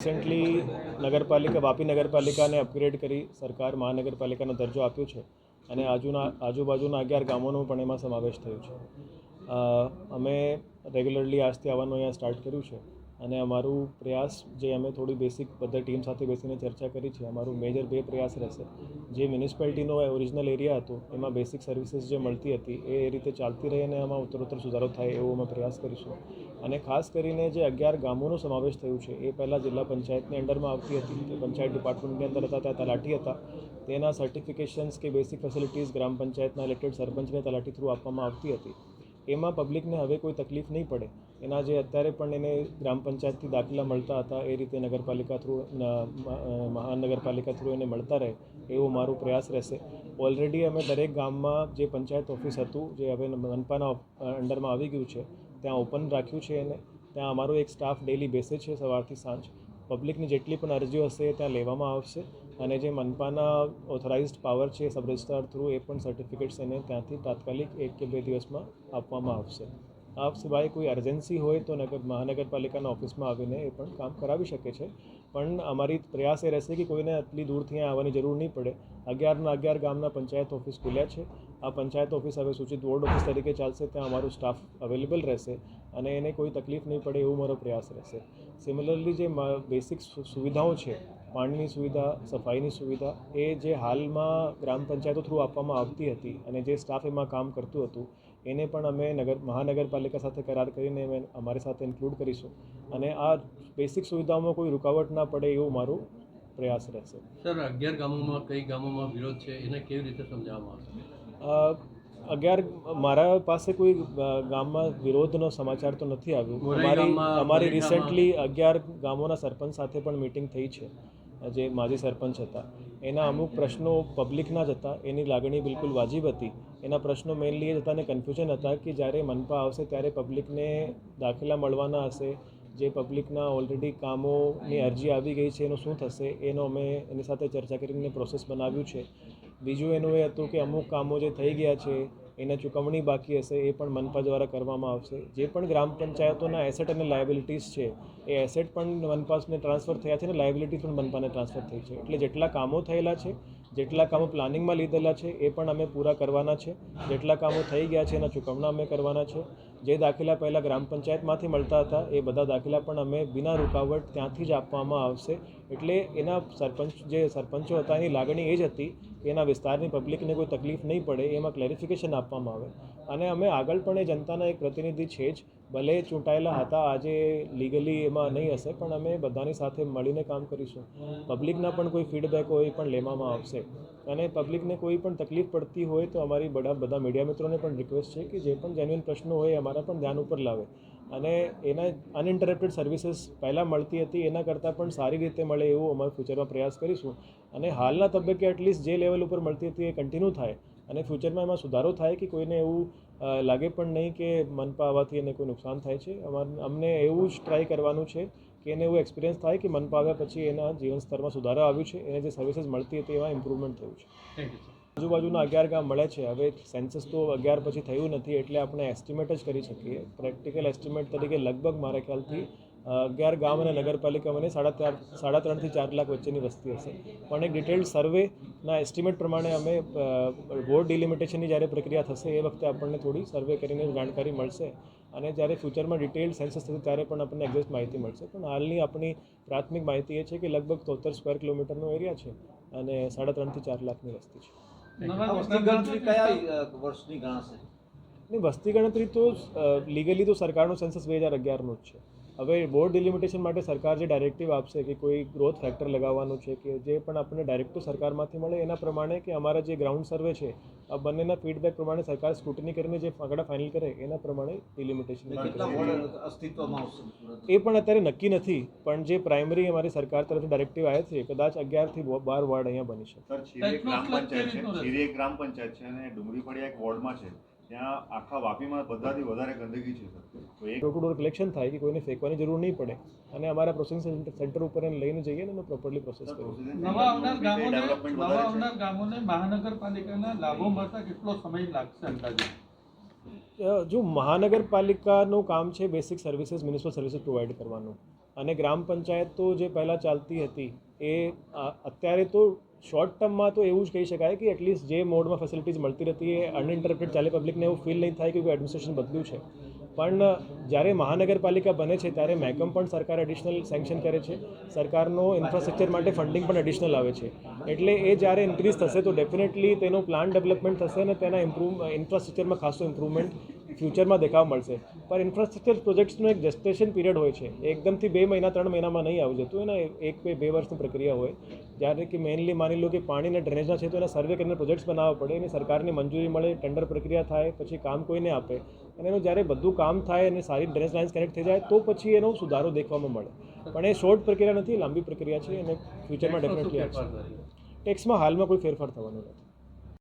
Recently નગરપાલિકા, વાપી નગરપાલિકાને upgrade કરી સરકાર મહાનગરપાલિકાનો દરજ્જો આપ્યો છે અને આજુના, આજુબાજુના અગિયાર ગામોનો પણ એમાં સમાવેશ થયો છે. અમે રેગ્યુલરલી આજથી આવવાનું અહીંયા સ્ટાર્ટ કર્યું છે અને અમારું પ્રયાસ જે અમે થોડી બેસિક બધા ટીમ સાથે બેસીને ચર્ચા કરી છે, અમારું મેજર બે પ્રયાસ રહેશે. જે મ્યુનિસિપાલિટીનો ઓરિજિનલ એરિયા હતો, એમાં બેસિક સર્વિસીસ જે મળતી હતી, એ રીતે ચાલતી રહી અને આમાં ઉત્તરોત્તર સુધારો થાય એવો અમે પ્રયાસ કરીશું. અને ખાસ કરીને જે અગિયાર ગામોનો સમાવેશ થયું છે, એ પહેલાં જિલ્લા પંચાયતની અંડરમાં આવતી હતી. તે પંચાયત ડિપાર્ટમેન્ટની અંદર હતા, ત્યાં તલાટી હતા. તેના સર્ટિફિકેશન્સ કે બેસિક ફેસિલિટીઝ ગ્રામ પંચાયતના ઇલેક્ટેડ સરપંચને તલાટી થ્રુ આપવામાં આવતી હતી. એમાં પબ્લિકને હવે કોઈ તકલીફ નહીં પડે. એના જે અત્યારે પણ એને ગ્રામ પંચાયતથી દાખલા મળતા હતા, એ રીતે નગરપાલિકા થ્રુ મહાનગરપાલિકા થ્રુ એને મળતા રહે, એવો મારો પ્રયાસ રહેશે. ઓલરેડી અમે દરેક ગામમાં જે પંચાયત ઓફિસ હતું, જે હવે મનપાના અંડરમાં આવી ગયું છે, ત્યાં ઓપન રાખ્યું છે એને. ત્યાં અમારો એક સ્ટાફ ડેલી બેસે છે સવારથી સાંજ. પબ્લિકની જેટલી પણ અરજીઓ હશે ત્યાં લેવામાં આવશે અને જે મનપાના ઓથોરાઇઝ્ડ પાવર છે સબ રજિસ્ટ્રાર થ્રુ એ પણ સર્ટિફિકેટ્સ એને ત્યાંથી તાત્કાલિક એક કે બે દિવસમાં આપવામાં આવશે. આ સિવાય કોઈ અર્જન્સી હોય તો નગર, મહાનગરપાલિકાના ઓફિસમાં આવીને એ પણ કામ કરાવી શકે છે. પણ અમારી પ્રયાસ એ રહેશે કે કોઈને આટલી દૂરથી આવવાની જરૂર નહીં પડે. અગિયારના અગિયાર ગામના પંચાયત ઓફિસ ખુલ્યા છે. આ પંચાયત ઓફિસ હવે સૂચિત વોર્ડ ઓફિસ તરીકે ચાલશે, ત્યાં અમારું સ્ટાફ અવેલેબલ રહેશે અને એને કોઈ તકલીફ નહીં પડે એવો મારો પ્રયાસ રહેશે. સિમિલરલી જે બેસિક સુવિધાઓ છે, પાણીની સુવિધા, સફાઈની સુવિધા, એ જે હાલમાં ગ્રામ પંચાયતો થ્રુ આપવામાં આવતી હતી અને જે સ્ટાફ એમાં કામ કરતું હતું એને પણ અમે નગર મહાનગરપાલિકા સાથે કરાર કરીને અમે અમારી સાથે ઇન્ક્લુડ કરીશું. અને આ બેસિક સુવિધાઓમાં કોઈ રૂકાવટ ના પડે એવું મારો પ્રયાસ રહેશે. સર અગિયાર ગામોમાં કઈ ગામોમાં વિરોધ છે? એને કેવી રીતે સમજાવવામાં આવશે? અગિયાર મારા પાસે કોઈ ગામમાં વિરોધનો સમાચાર તો નથી આવ્યો. અમારી અમારી રિસેન્ટલી અગિયાર ગામોના સરપંચ સાથે પણ મિટિંગ થઈ છે. જે માજી સરપંચ હતા. એના અમુક પ્રશ્નો પબ્લિકના જ હતા. એની લાગણી બિલકુલ વાજિબ હતી. એના પ્રશ્નો મેઇનલી એ હતા અને કન્ફ્યુઝન હતા કે જ્યારે મનપા આવશે ત્યારે પબ્લિકને દાખલા મળવાના હશે. જે પબ્લિકના ઓલરેડી કામોની અરજી આવી ગઈ છે એનું શું થશે એનો અમે એની સાથે ચર્ચા કરીને પ્રોસેસ બનાવ્યું છે. બીજું એનું એ હતું કે અમુક કામો જે થઈ ગયા છે એના ચૂકવણી બાકી હશે એ પણ મનપા દ્વારા કરવામાં આવશે. જે પણ ગ્રામ પંચાયતોના એસેટ અને લાયબિલિટીઝ છે, એ એસેટ પણ મનપાસને ટ્રાન્સફર થયા છે અને લાયબિલિટી પણ મનપાને ટ્રાન્સફર થઈ છે. એટલે જેટલા કામો થયેલા છે, જેટલા કામો પ્લાનિંગમાં લીધેલા છે, એ પણ અમે પૂરા કરવાના છે. જેટલા કામો થઈ ગયા છે, એના ચૂકવણા અમે કરવાના છે. જે દાખલા પહેલાં ગ્રામ પંચાયતમાંથી મળતા હતા, એ બધા દાખલા પણ અમે બિના રૂકાવટ ત્યાંથી જ આપવામાં આવશે. એટલે એના સરપંચ, જે સરપંચો હતા, એની લાગણી એ જ હતી કે એના વિસ્તારની પબ્લિકને કોઈ તકલીફ નહીં પડે, એમાં ક્લેરિફિકેશન આપવામાં આવે. અને અમે આગળ પણ એ જનતાના એક પ્રતિનિધિ છે જ, ભલે ચૂંટાયેલા હતા, આજે લીગલી એમાં નહીં હશે, પણ અમે બધાની સાથે મળીને કામ કરીશું. પબ્લિકના પણ કોઈ ફીડબેક હોય એ પણ લેવામાં આવશે. અને પબ્લિકને કોઈ પણ તકલીફ પડતી હોય તો અમારી બધા બધા મીડિયા મિત્રોને પણ રિક્વેસ્ટ છે કે જે પણ જેન્યુઅન પ્રશ્નો હોય અમારા પણ ધ્યાન ઉપર લાવે. અને એના અનઇન્ટરપ્ટેડ સર્વિસીસ પહેલાં મળતી હતી, એના કરતાં પણ સારી રીતે મળે એવું અમારે ફ્યુચરમાં પ્રયાસ કરીશું. અને હાલના તબક્કે એટલીસ્ટ જે લેવલ ઉપર મળતી હતી એ કન્ટિન્યુ થાય. અને ફ્યુચરમાં એમાં સુધારો થાય કે કોઈને એવું લાગે પણ નહીં કે મનપા આવવાથી એને કોઈ નુકસાન થાય છે. અમને એવું જ ટ્રાય કરવાનું છે કે એને એવું એક્સપિરિયન્સ થાય કે મનપા આવ્યા પછી એના જીવન સ્તરમાં સુધારો આવ્યું છે. એને જે સર્વિસીસ મળતી હતી એમાં ઇમ્પ્રુવમેન્ટ થયું છે. થેન્ક યુ આજુબાજુના અગિયાર ગામ મળે છે. હવે સેન્સસ તો અગિયાર પછી થયું નથી એટલે આપણે એસ્ટિમેટ જ કરી શકીએ. પ્રેક્ટિકલ એસ્ટિમેટ તરીકે લગભગ મારા ખ્યાલથી અગિયાર ગામ અને નગરપાલિકામાંની સાડા ચાર સાડા ત્રણથી ચાર લાખ વચ્ચેની વસ્તી હશે. પણ એક ડિટેલ્ડ સર્વેના એસ્ટિમેટ પ્રમાણે અમે વોર્ડ ડિલિમિટેશનની જ્યારે પ્રક્રિયા થશે એ વખતે આપણને થોડી સર્વે કરીને જાણકારી મળશે. અને જ્યારે ફ્યુચરમાં ડિટેલ્ડ સેન્સસ થશે ત્યારે પણ આપણને એક્ઝેક્ટ માહિતી મળશે. પણ હાલની આપણી પ્રાથમિક માહિતી એ છે કે લગભગ તોતેર સ્ક્વેર કિલોમીટરનો એરિયા છે અને સાડા ત્રણથી ચાર લાખની વસ્તી છે. વસ્તી ગણતરી કયા વર્ષની ગણાશે? નહીં વસ્તી ગણતરી તો લીગલી તો સરકારનો સેન્સસ બે હજાર અગિયારનો જ છે. હવે બોર્ડ ડિલિમિટેશન માટે સરકાર જે ડાયરેક્ટિવ આપશે કે કોઈ ગ્રોથ ફેક્ટર લગાવવાનું છે કે જે પણ આપણને ડાયરેક્ટિવ સરકારમાંથી મળે એના પ્રમાણે કે અમારા જે ગ્રાઉન્ડ સર્વે છે આ બંનેના ફીડબેક પ્રમાણે સરકાર સ્ક્રુટની કરીને જે આંકડા ફાઇનલ કરે એના પ્રમાણે ડિલિમિટેશન અસ્તિત્વમાં એ પણ અત્યારે નક્કી નથી પણ જે પ્રાઇમરી અમારી સરકાર તરફથી ડાયરેક્ટિવ આવ્યા છે કદાચ અગિયારથી બાર વોર્ડ અહીંયા બની શકે. પંચાયત છે. ગ્રામ પંચાયત છે અને ડુંગળી પડિયા એક વોર્ડમાં છે. ત્યાં આખા વાપીમાં બધાથી વધારે ગંદકી છે સર. તો એક ડોર ટુ કલેક્શન થાય કે કોઈને ફેંકવાની જરૂર નહીં પડે અને અમારા પ્રોસેસિંગ સેન્ટર ઉપર એને લઈને જઈએ ને એનો પ્રોપરલી પ્રોસેસ કરીએ. નવા આવનાર ગામોને નવા આવનાર ગામોને મહાનગરપાલિકાના લાભો મળતા કેટલો સમય લાગશે અંદાજે? જો મહાનગરપાલિકાનું કામ છે basic services municipal services provide કરવાનું. અને ગ્રામ પંચાયત તો જે પહેલાં ચાલતી હતી એ અત્યારે તો શોર્ટ ટર્મમાં તો એવું જ કહી શકાય કે એટલીસ્ટ જે મોડમાં ફેસિલિટીઝ મળતી રહેતી એ અનઇન્ટરપ્ટેડ ચાલે પબ્લિકને એવું ફીલ નહીં થાય કે એડમિનિસ્ટ્રેશન બદલ્યું છે. પણ, જ્યારે મહાનગરપાલિકા બને છે, ત્યારે મેકમ પણ સરકાર એડિશનલ સેન્કશન કરે છે. સરકારનો ઇન્ફ્રાસ્ટ્રક્ચર માટે ફંડિંગ પણ એડિશનલ આવે છે. એટલે એ જ્યારે ઇન્ક્રીઝ થશે તો ડેફિનેટલી તેનો પ્લાન ડેવલપમેન્ટ થશે અને તેના ઇમ્પ્રુવ ઇન્ફ્રાસ્ટ્રક્ચરમાં ખાસો ઇમ્પ્રુવમેન્ટ ફ્યુચરમાં દેખાવ મળશે. પણ ઇન્ફ્રાસ્ટ્રક્ચર પ્રોજેક્ટ્સનો એક જેસ્ટેશન પીરિયડ હોય છે. એકદમથી બે મહિના ત્રણ મહિનામાં નહીં આવી જતું. એના એક બે બે વર્ષની પ્રક્રિયા હોય. જ્યારે કે મેઇનલી માની લો કે પાણી અને ડ્રેનેજના છે તો એના સર્વે કરીને પ્રોજેક્ટ્સ બનાવવા પડે. એની સરકારની મંજૂરી મળે ટેન્ડર પ્રક્રિયા થાય પછી કામ કોઈને આપે. અને એનું જ્યારે બધું કામ થાય અને સારી ડ્રેનેજ લાઇન્સ કનેક્ટ થઈ જાય તો પછી એનો સુધારો દેખવામાં મળે. પણ એ શોર્ટ પ્રક્રિયા નથી લાંબી પ્રક્રિયા છે. અને ફ્યુચરમાં ડેફિનેટલી આવશે. ટેક્સમાં હાલમાં કોઈ ફેરફાર થવાનો નથી.